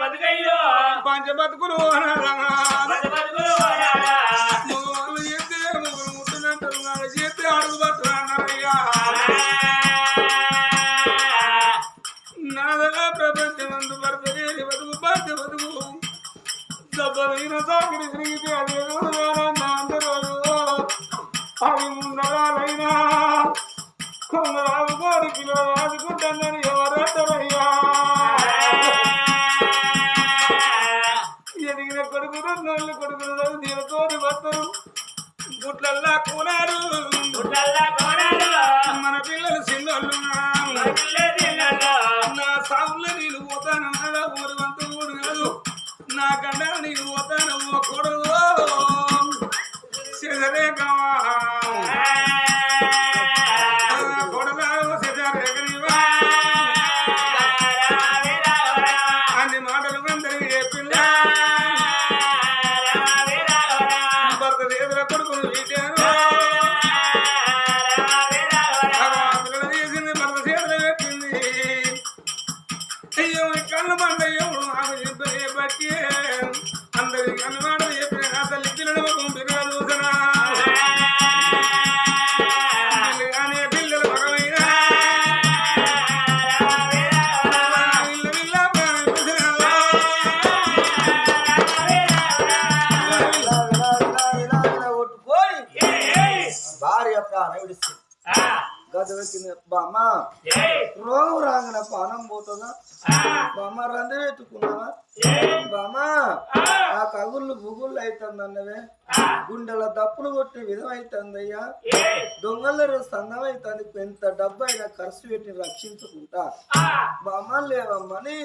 బతుకయ్యో పంచ బతుకులు బతుకులు రేగా బావు రాంగన పానం పోతుందా? బామ్మ రంది పెట్టుకున్నావా బామ్మ ఆ కగుళ్ళు బుగుళ్ళు అవుతుందన్నవే గుండెల దప్పులు కొట్టి విధం దొంగలు దొంగల అవుతుంది ఎంత డబ్బు అయినా ఖర్చు పెట్టి రక్షించుకుంటా. బామ్మ లేవమ్మని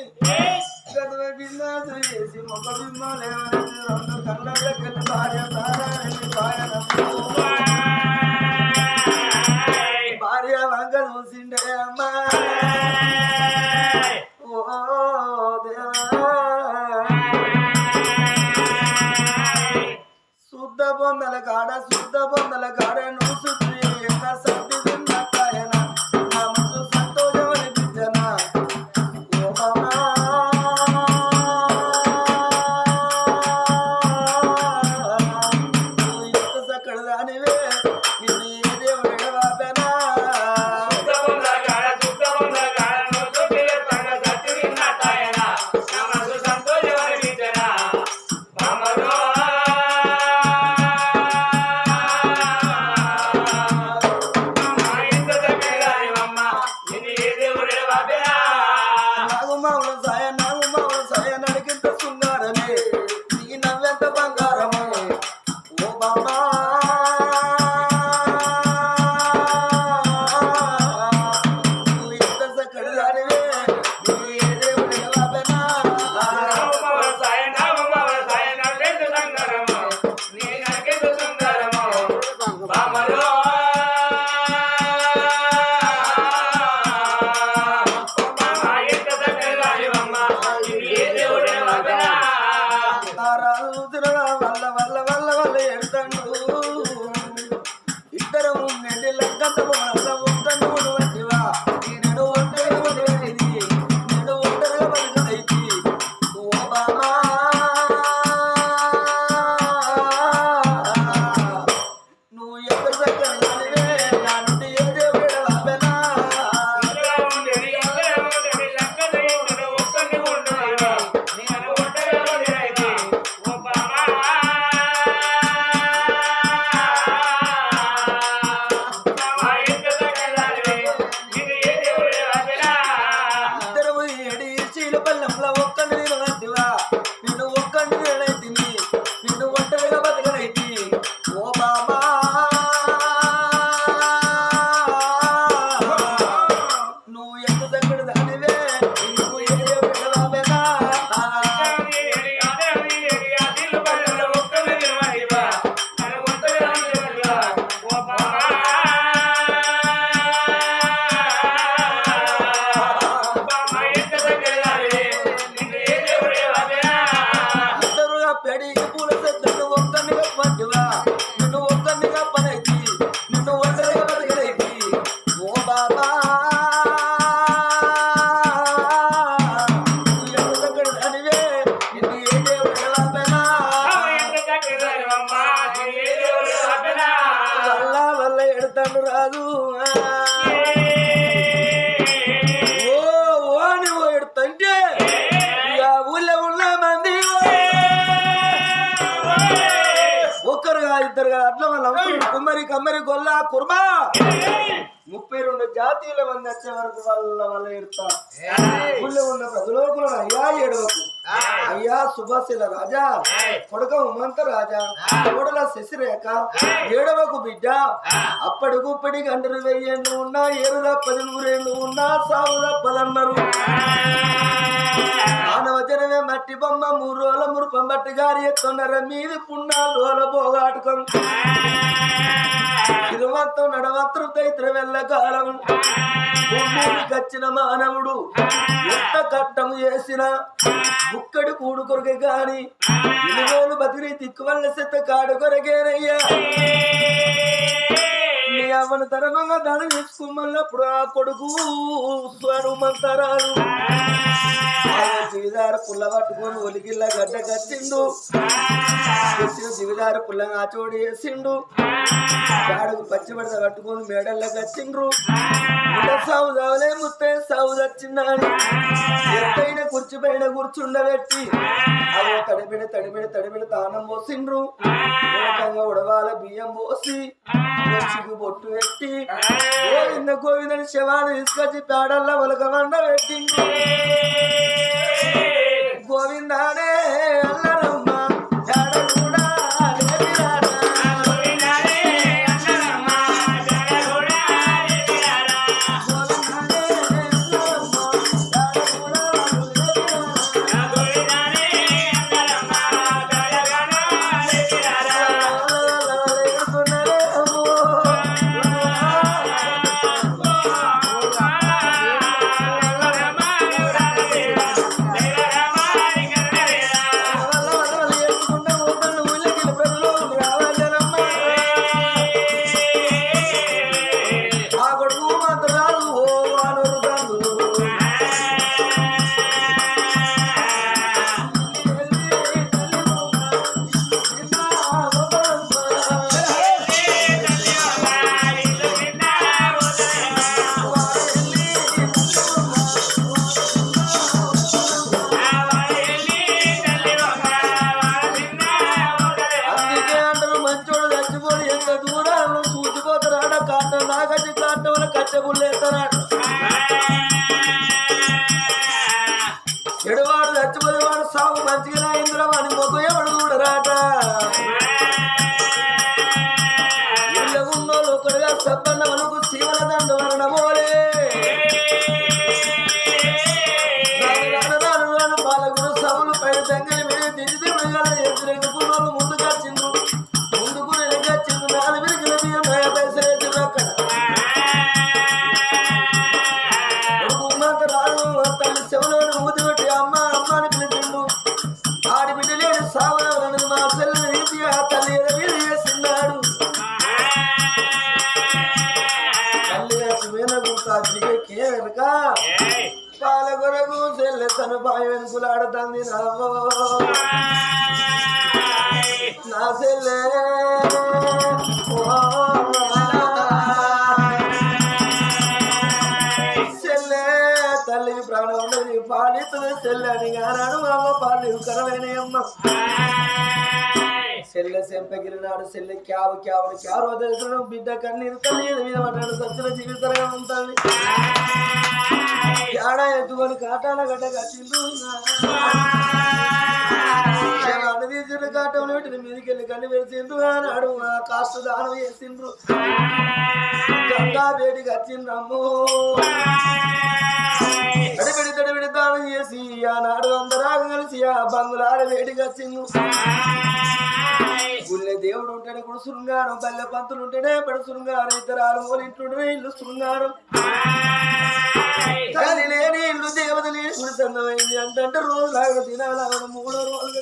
గదవే బిందాసు వేసి మొక్క బిమ్మ లేవని రెండు భార్య భార్య వంగ చూసిండే అమ్మా. బొందల కాడ శుద్ధ బొందల కాడ తను రాదు. ఓ ఓ అని ఓడుతంటే ఆ ఉన్న మంది ఒక్కరు కాదు ఇద్దరు కాదు అట్లా మళ్ళీ కుమ్మరి కమ్మరి గొల్ల కుర్మా. ముప్పై రెండు జాతీయుల మంది వచ్చే వరకు వాళ్ళ వాళ్ళ ఎడతా ఊళ్ళో ఉన్న ప్రజలోకులను అయ్యా ఏడవకు అయ్యా సుభాషిల రాజా కొడుక ఉమంత రాజా కోడల శశిరేఖ ఏడవకు బిడ్డ అప్పటి గుప్పటి గంటలు వెయ్యేళ్ళు ఉన్నా ఏడు పది నూరేళ్ళు ఉన్నా సాగు తప్పదన్నారు మానవ జనమే మట్టి బొమ్మ మూడు రోజుల మురుపం బట్టి గారి ఎత్తున్నర మీది పున్నాలు రోజుల పోగాటకం. తిరువంతం నడవత్ర తైత్ర వెళ్ళకాలం గచ్చిన కచ్చిన మానవుడు ఎంత కట్టము చేసిన ముక్కడి కూడు కొరకే గాని ఇరువేలు బతిరి దిక్కువల్ల సెత్త కాడు కొరకేనయ్యా. నీ అవ్వను తరమంగా దానం చేసుకోమన్నప్పుడు ఆ కొడుకు స్వరుమంతరాలు. జీవిదార పుల్ల పట్టుకొని ఒలిగిల్ల గడ్డ కట్టిండు. వచ్చిన జీవిదార పుల్లంగా ఆచోడి వేసిండు గాడుకు పచ్చి పట్టుకొని మేడల్లో కట్టిండ్రు. సాగు చావలే ముత్తే సాగు చచ్చిందని ఎత్తైన కుర్చీ పైన కూర్చుండబెట్టి అదో తడిబిడ తడిబిడ తడిబిడ తానం పోసిండ్రు. ఉడకంగా ఉడవాల బియ్యం పోసి లక్ష్మికి బొట్టు పెట్టి గోవింద గోవిందని శవాలు తీసుకొచ్చి పేడల్లో ఒలక వండ పెట్టిండ్రు గోవిందానే ఆడి మా చెల్లిని తీసి తల్లి మీద తల్లి వేనగుంటా పాలగొరకు చెల్లె తన పాయ వెనుకులాడుతుంది నా చెల్లె పాలిస్తుంది చెల్లె అని గానాడు అమ్మ పాలు కరమైన అమ్మ. చెల్లె సెంపగిరినాడు చెల్లె క్యావు క్యావు క్యావు తెలుసు బిడ్డ కన్నీరు తల్లి మీద పడ్డాడు సత్యుల జీవితంగా ఉంటుంది ఏడా ఎత్తుకొని కాటాల గడ్డ కట్టిండు? తీసిన కాటంలో వీటిని మీదకెళ్ళి కన్ను పెరిచిండ్రు అన్నాడు ఆ కాస్త దానం చేసిండ్రు గంగా వేడి కట్టిండ్రమ్మో. ఆనాడు అందరాగ కలిసి ఆ బంగులాల వేడి గుళ్ళె దేవుడు ఉంటేనే కూడా శృంగారం పల్లె పంతులు ఉంటేనే పడి శృంగారం ఇద్దరు ఆరు ఇంట్లోనే ఇల్లు శృంగారం. కానీ లేని ఇల్లు దేవత లేని గుడి సందమైంది అంటే రోజు లాగా తినాలి మూడో రోజులు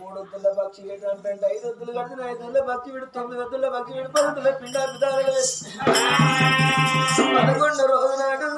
మూడు వద్దుల పక్షి గడ్డ అంటే ఐదు వద్దులు కడుతుంది ఐదు వద్దుల పక్షి విడు తొమ్మిది వద్దుల పక్షి విడు పది వద్దుల పిండా పిదాలు పదకొండు రోజు నాడు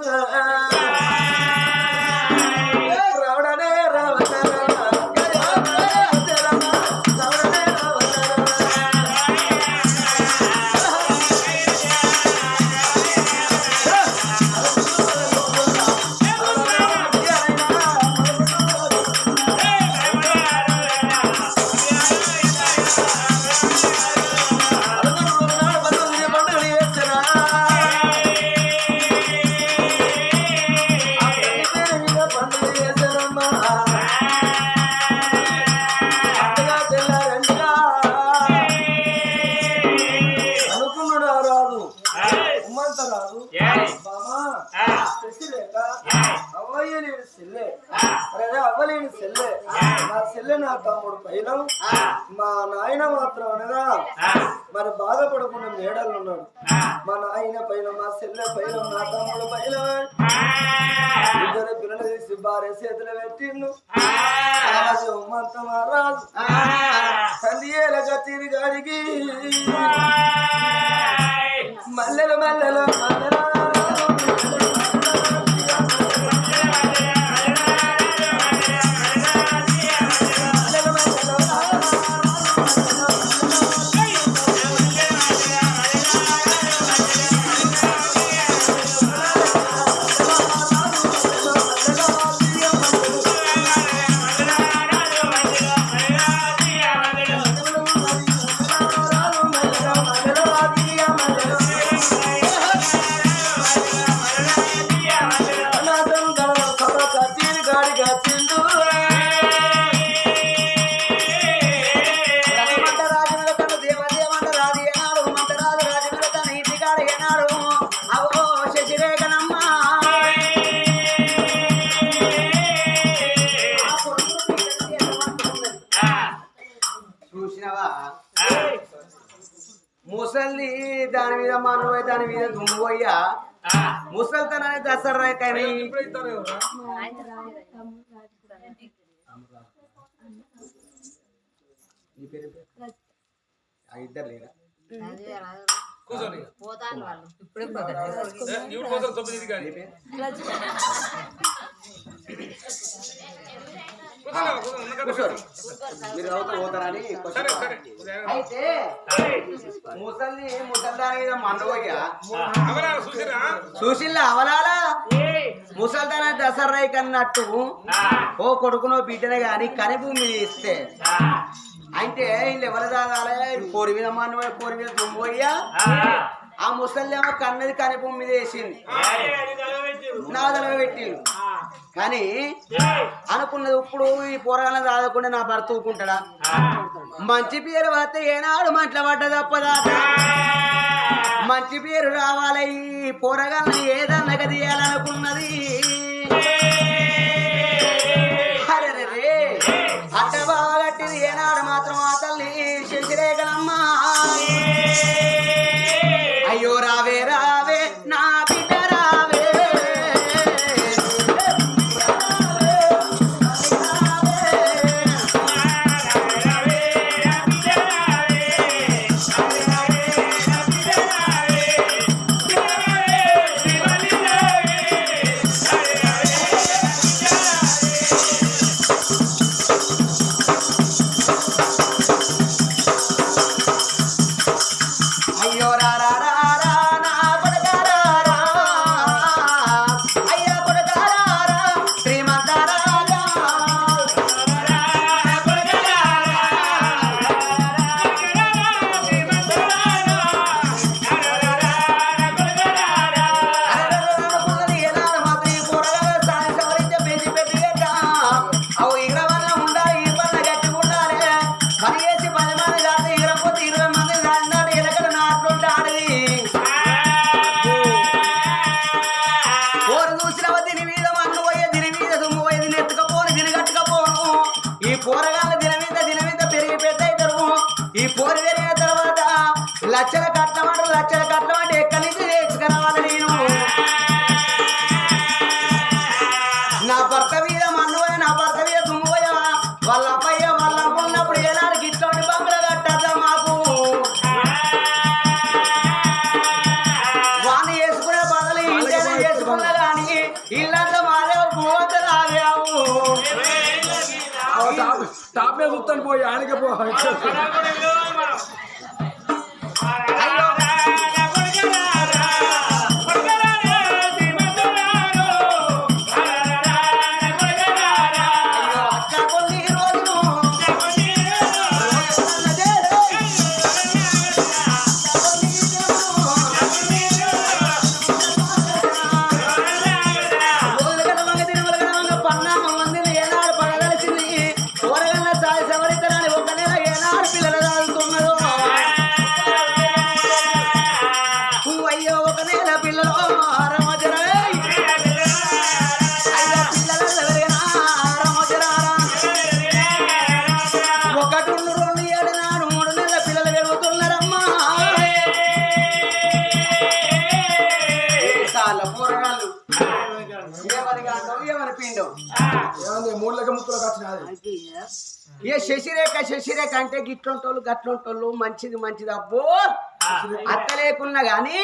తిరిగాడికి. మల్లెల మల్లెల మల్లెల లేదమ్మా నువ్వే దాని మీద దుమ్ముపోయ్యా ముసల్తనాన్ని దసరా కానీ ఇద్దరు లేదా సుశీల్. అవలాల? ముసల్దాన దసరా కన్నట్టు ఓ కొడుకునో బిడ్డనే గాని కనిభూమిని ఇస్తే. అంటే వీళ్ళు ఎవరు తాగాలి కోరి మీద మన కోరి మీద ఆ. ముసళ్ళేమో కన్నది కనిపం మీద వేసింది. నా తలవ పెట్టిండు. కానీ అనుకున్నది ఇప్పుడు ఈ పోరాలను తాగకుండా నా భర్త ఊకుంటాడా మంచి పేరు వస్తే ఏనాడు మంటల పడ్డ తప్పదా మంచి పేరు రావాలి ఈ పోరగాలని ఏదన్నగ తీయాలనుకున్నది? Yes. లక్షల కట్నం అంటారు లక్షల కట్నం అంటే ఏ శశిరేఖ శశిరేఖ అంటే గిట్లుంటోళ్ళు గట్లుంటోళ్ళు మంచిది మంచిది అబ్బో! అత్త లేకున్నా గాని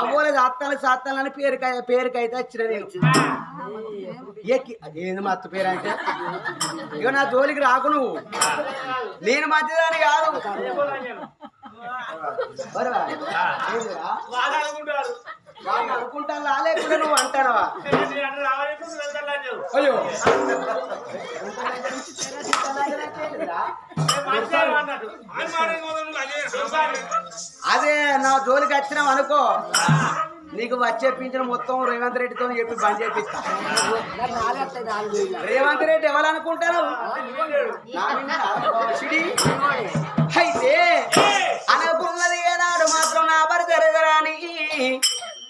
అవ్వలేదు అత్తలు సత్తలు అని పేరుకై పేరుకైతే వచ్చిన ఎక్కి అదేంది మా అత్త పేరు అంటే? ఇక నా జోలికి రాకు నువ్వు. నేను మంచిదాని కాదు? వాళ్ళు లేకుండా నువ్వు అంటానవా? అయ్యో? అదే నా జోలికి వచ్చినావు అనుకో. నీకు వచ్చే పింఛన్ మొత్తం రేవంత్ రెడ్డితో చెప్పి బంద్ చేపిస్తా. రేవంత్ రెడ్డి ఎవరనుకుంటారు. అయితే అనుకున్నది ఏనాడు మాత్రం నా బరి జరగరాని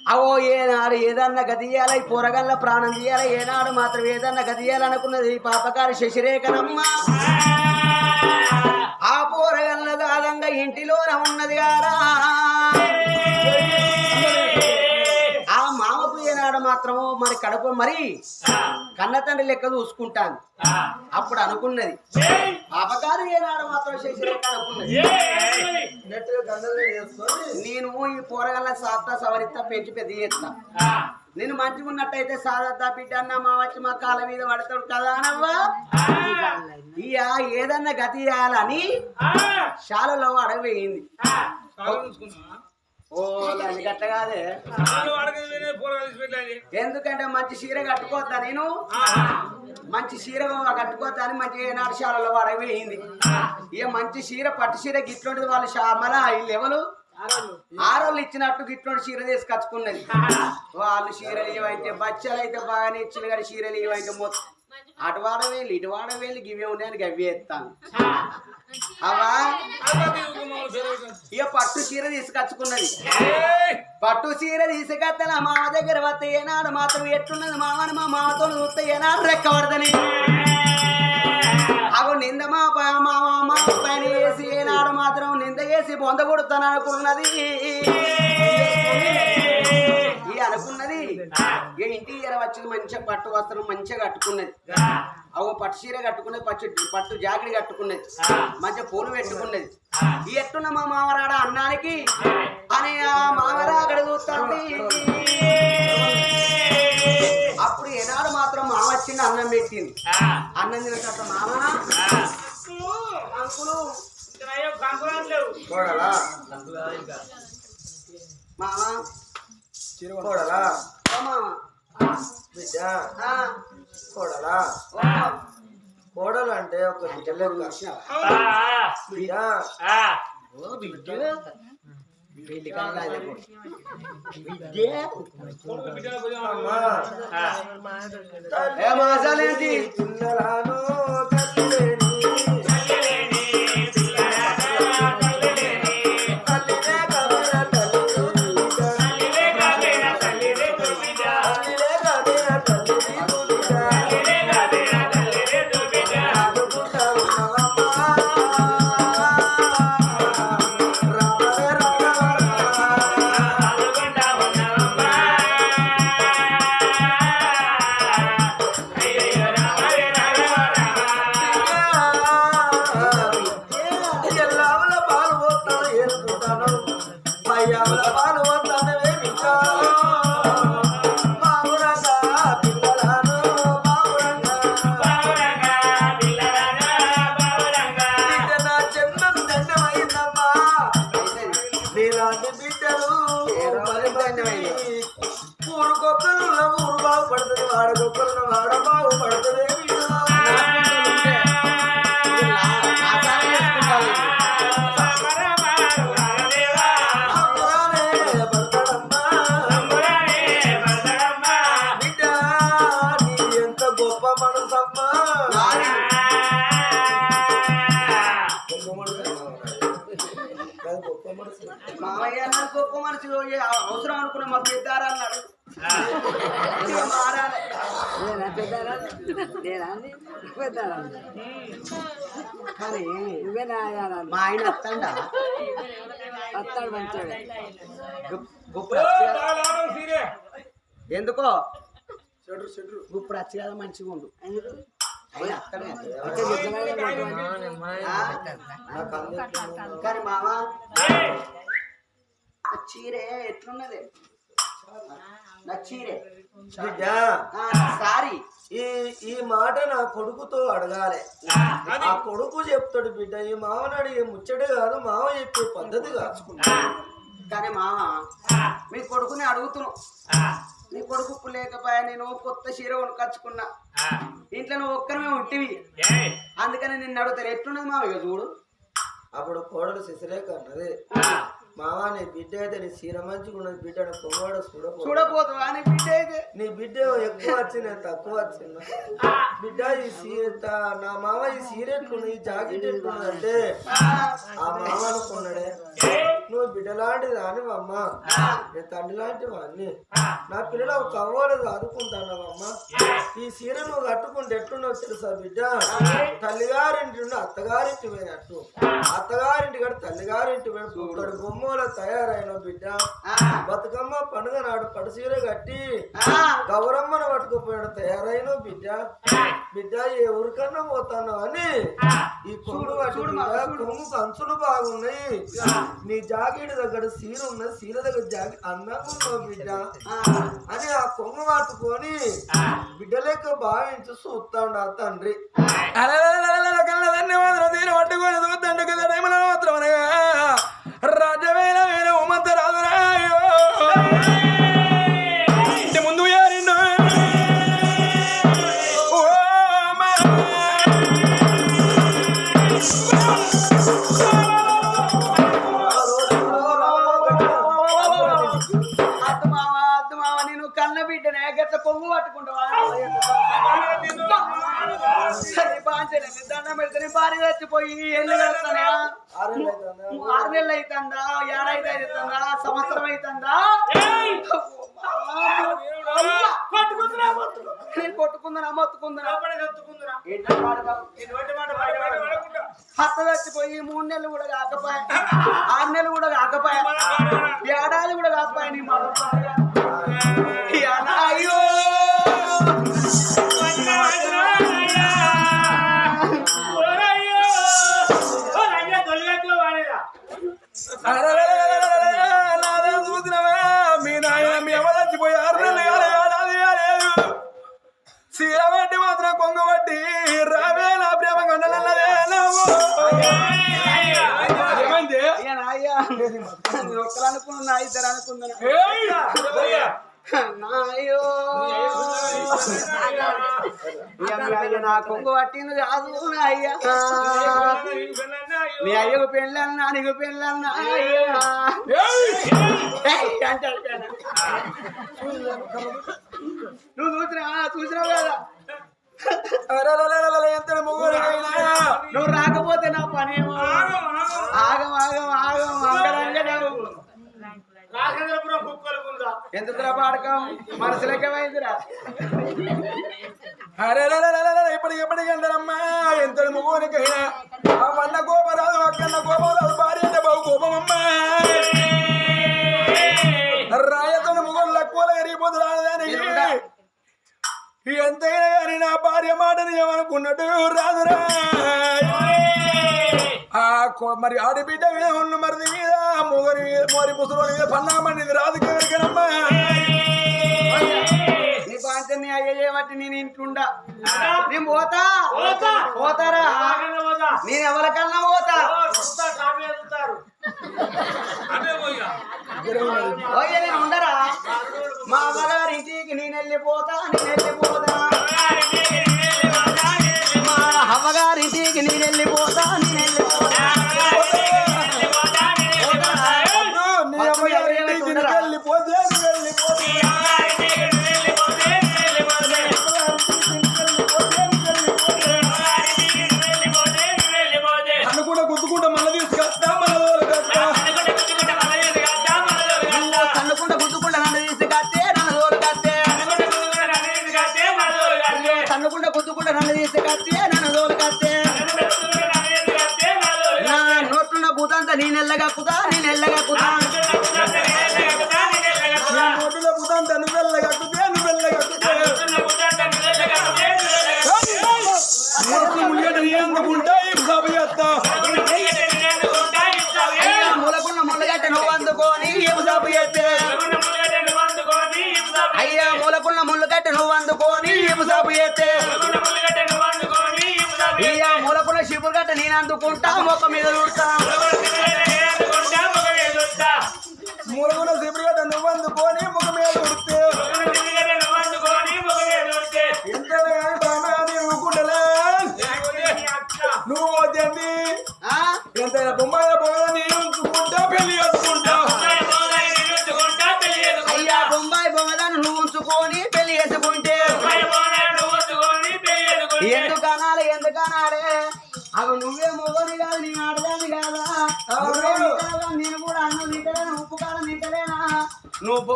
అవో ఏనాడు ఏదన్నా గదియాల ఈ పొరగల్ల ప్రాణం తీయాలి ఏనాడు మాత్రం ఏదన్నా గదియాలనుకున్నది ఈ పాపకారి శశిరేఖనమ్మ. ఏనాడు మాత్రం మరి కడప మరి కన్న తండ్రి లెక్క చూసుకుంటాను. అప్పుడు అనుకున్నది. పాపకారు ఏనాడు మాత్రం అనుకున్నది. చేసుకొని నేను ఈ పోరగల్ల సాత్తా సవరిస్తా పెంచి పెద్ద చేస్తా. నేను మంచిగా ఉన్నట్టయితే సారద్దా బిడ్డ అన్న మా వచ్చి మా కాళ్ళ మీద పడతాడు కదా అనవ్వా? ఇక ఏదన్నా గతి చేయాలని శాలలో అడగవేయింది వాళ్ళు ఎందుకంటే మంచి చీర కట్టుకోవద్దా నేను? మంచి చీర కట్టుకోవద్దా అని మంచి ఏనాడు శాలలో అడగవేయింది ఇక మంచి చీర పట్టు చీర గిట్లుంటది వాళ్ళు శామల వీళ్ళు ఎవరు? ఆరోళ్ళు ఇచ్చినట్టు గిట్లుండి చీర తీసుకొచ్చుకున్నది. వాళ్ళు చీరలు ఏవైతే బచ్చలు అయితే బాగానే ఇచ్చిన కానీ చీరలు ఏవైతే మొత్తం అటు వాడవేళ్ళు ఇటు వాడవేళ్ళు గివే ఉన్నాయని గవ్వి ఎత్తాను. అవా? ఇక పట్టు చీర తీసుకొచ్చుకున్నది. పట్టు చీర తీసుకొత్తన మామ దగ్గర వస్తే ఏనాడు మాత్రం ఎట్టున్నది మామని మా మామతో చూస్తే ఏనాడు రెక్కబడదని అవు నింద మా ప- మా పైన వేసి ఏనాడు మాత్రం నింద వేసి బొంద కొడుతాను అనుకున్నది. అనుకున్నది. ఇంటి ఎర వచ్చింది మంచిగా పట్టు వస్త్రం మంచిగా కట్టుకున్నది. అవు పట్టు చీర కట్టుకున్నది పట్టు పట్టు జాకెట్ కట్టుకున్నది. మంచిగా పూలు పెట్టుకున్నది. ఈ ఎట్టున్న మా మామరాడ అన్నానికి అని ఆ మామరా అక్కడ చూస్తుంది. అప్పుడు ఏనాడు మాత్రం మామ వచ్చింది అన్నం పెట్టింది. అన్నం తినక మామ అంకులు మామ కోడలా? బిడ్డ? ఆ, కోడలా. కోడలు అంటే ఒక బిడ్డ? లెక్క బిడ్డ. మాసాలేంటి? పిల్లలను మనసమ్మా. గొప్ప మనసు. మామయ్య నాకు గొప్ప మనిషి అవసరం అనుకున్న మా పెద్దారా అన్నాడు. మా ఆయన వస్తాడ గొప్ప ఎందుకో చెడ్రు చెడ్రు ఇప్పుడు వచ్చి కదా మంచిగా ఉండు. అందరికీ కానీ మామ చీరే ఎట్లున్నది? నా చీరే. బిడ్డ ఆ, సారీ. ఈ ఈ మాట నా కొడుకుతో అడగాలి. ఆ కొడుకు చెప్తాడు బిడ్డ ఈ మామని అడిగే ముచ్చటే కాదు మామ చెప్పే పద్ధతి కాచుకుంటా కానీ మామ మీ కొడుకుని అడుగుతున్నావు నీ కొడుకు ఇప్పుడు లేకపోయా నేను కొత్త చీర కొనుకొచ్చుకున్నా. ఇంట్లో నువ్వు ఒక్కరిమే ఉంటివి. అందుకని నిన్ను అడుగుతారు ఎట్లున్నది మామ ఇక చూడు. అప్పుడు కోడలు శశిరేఖ అన్నది. మామ నీ బిడ్డ అయితే నీ సీర మంచిగా ఉన్నది బిడ్డ పొగవాడ చూడకూడదు. చూడపోతావా నీ బిడ్డ అయితే నీ బిడ్డ ఎక్కువ వచ్చింది తక్కువ వచ్చింది. బిడ్డ ఈ సీర నా మామ ఈ సీర ఎట్లుంది ఈ జాకెట్ ఎట్లున్నది అంటే ఆ. మామ అనుకున్నాడే. నువ్వు బిడ్డ లాంటిది అని అమ్మ నేను తండ్రి లాంటివి అన్ని నా పిల్లలు ఒక కవ్వలు చదువుకుంటానమ్మా ఈ సీర నువ్వు కట్టుకుంటే ఎట్లున్నావు తెలుసా బిడ్డ? తల్లిగారింటి నుండి అత్తగారింటి పోయినట్టు. అత్తగారింటి కాదు తల్లిగారింటి పోయిన ఇక్కడ బొమ్మల తయారైన బిడ్డ. బతుకమ్మ పండుగ నాడు సీర కట్టి గౌరమ్మను పట్టుకుపోయాడు తయారైన బిడ్డ. బిడ్డ ఏ ఊరికన్నా పోతాను అని. ఈ కొమ్ము బిడ్డ కొమ్ముకు అంచులు బాగున్నాయి. నీ జాకెట్ దగ్గర సీర ఉన్నది సీర దగ్గర జాకెట్ అందంగా ఉన్నావు బిడ్డ. అని ఆ కొమ్ము పట్టుకొని బిడ్డ లెక్క భావించి చూస్తాడు ఆ తండ్రి. ధన్యవాదాలు పట్టుకొని చూద్దండు కదా టైంలో మాత్రం అనగా. దండం పెడితే భార్య చచ్చిపోయి ఎల్లు కడతానే ఆరు నెలలు అవుతుందా ఏడాది అవుతుందా సంవత్సరం అవుతుందా నేను కొట్టుకుందనా మొత్తుకుందనా చచ్చిపోయి మూడు నెలలు కూడా కాకపోయా. ఆరు నెలలు కూడా కాకపోయా. ఏడాది కూడా కాకపోయా నీ మాట నాదే చూసినవా మీ నాయన మీ అమ్మ చచ్చిపోయి ఆరు నెలలు కాలే, ఏడాది కాలేదు. చీర పట్టి మాత్రం కొంగ పట్టి రావే నా ప్రేమ అయ్యా. నేను ఒక్కరు అనుకున్నా ఇద్దరు అనుకున్నా నా కొంగు పట్టింది కాదు అయ్యా మీ అయ్యకు పెళ్ళన్నా నీకు పెళ్ళన్నా నువ్వు చూసినా చూసినావు కదా నువ్వు రాకపోతే నా పని ఏమో ఆగం ఆగం ఆగం అంగడంగడావు రాజేంద్రపురం కుక్కలుకుందా ఎందుకురా పాడకం మనసులకేమైందిరా అరెరెరెరెరె, ఇప్పటికి ఎప్పటికి ఎందరమ్మా ఎంతటి మొగోనికైనా ఆ వన్న కోపరాదు అక్కన్న కోపరాదు భార్య అంటే బావు కోపమమ్మా రాయతో మొగోళ్ళు లక్కువలు కరిగిపోతు రాదని ఎంతైనా కానీ నా భార్య మాటని ఏమనుకున్నట్టు రాదురా ఆ కో- మరి ఆడబిడ్డ మీద ఉన్న మరిది మీద మొగరి మీద మోరి ముసలి మీద పన్నామని రాదు నీ నీ అయ్య చేయబట్టి నేను ఇంట్లుండా. నేను పోతా. పోతా. పోతారా. నేను ఎవరికన్నా పోతా. నేను ఉండరా? మా అమ్మగారి ఇంటికి నేను వెళ్ళిపోతా నేను వెళ్ళిపోతా. నీ అందుకుంటా ఈ సభ చేస్తా అయ్యా ములకున్న ముళ్ళగట్ట నువ్వు అందుకొని ఏమి సాపు చేస్తే? అయ్యా మూలకున్న ముళ్ళగట్ట నువ్వు అందుకొని ఏమి చేస్తే? అయ్యా మూలకున్న శివుడు గట్ట నేను అందుకుంటా మొక్క మీద చూడతా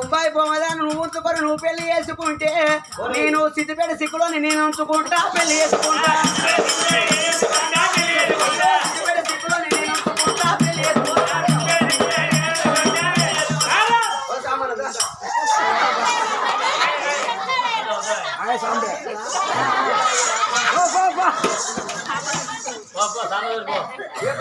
బొంబాయి బొమ్మదాన్ని నువ్వు ఉంచుకొని నువ్వు పెళ్ళి చేసుకుంటే నేను సిద్దిపేట సిక్కులోని నేను ఉంచుకుంటా పెళ్ళి చేసుకుంటా. సిద్దిపేట సిక్కులోని నేను ఉంచుకుంటా పెళ్ళి చేసుకుంటా. ఏ